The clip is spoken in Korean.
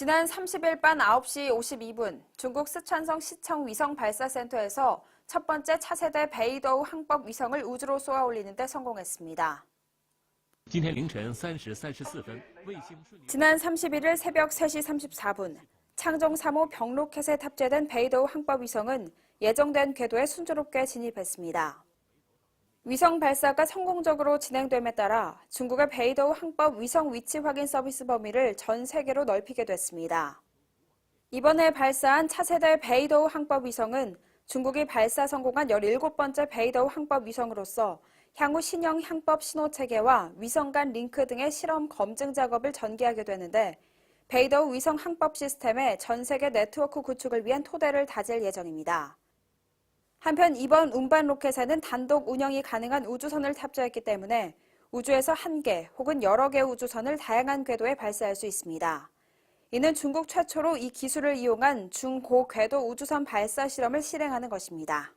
지난 30일 밤 9시 52분 중국 스촨성 시청 위성 발사센터에서 첫 번째 차세대 베이더우 항법 위성을 우주로 쏘아 올리는데 성공했습니다. 지난 31일 새벽 3시 34분 창정 3호 병로켓에 탑재된 베이더우 항법 위성은 예정된 궤도에 순조롭게 진입했습니다. 위성 발사가 성공적으로 진행됨에 따라 중국의 베이더우 항법 위성 위치 확인 서비스 범위를 전 세계로 넓히게 됐습니다. 이번에 발사한 차세대 베이더우 항법 위성은 중국이 발사 성공한 17번째 베이더우 항법 위성으로서 향후 신형 항법 신호 체계와 위성 간 링크 등의 실험 검증 작업을 전개하게 되는데 베이더우 위성 항법 시스템의 전 세계 네트워크 구축을 위한 토대를 다질 예정입니다. 한편 이번 운반 로켓에는 단독 운영이 가능한 우주선을 탑재했기 때문에 우주에서 한 개 혹은 여러 개의 우주선을 다양한 궤도에 발사할 수 있습니다. 이는 중국 최초로 이 기술을 이용한 중고 궤도 우주선 발사 실험을 실행하는 것입니다.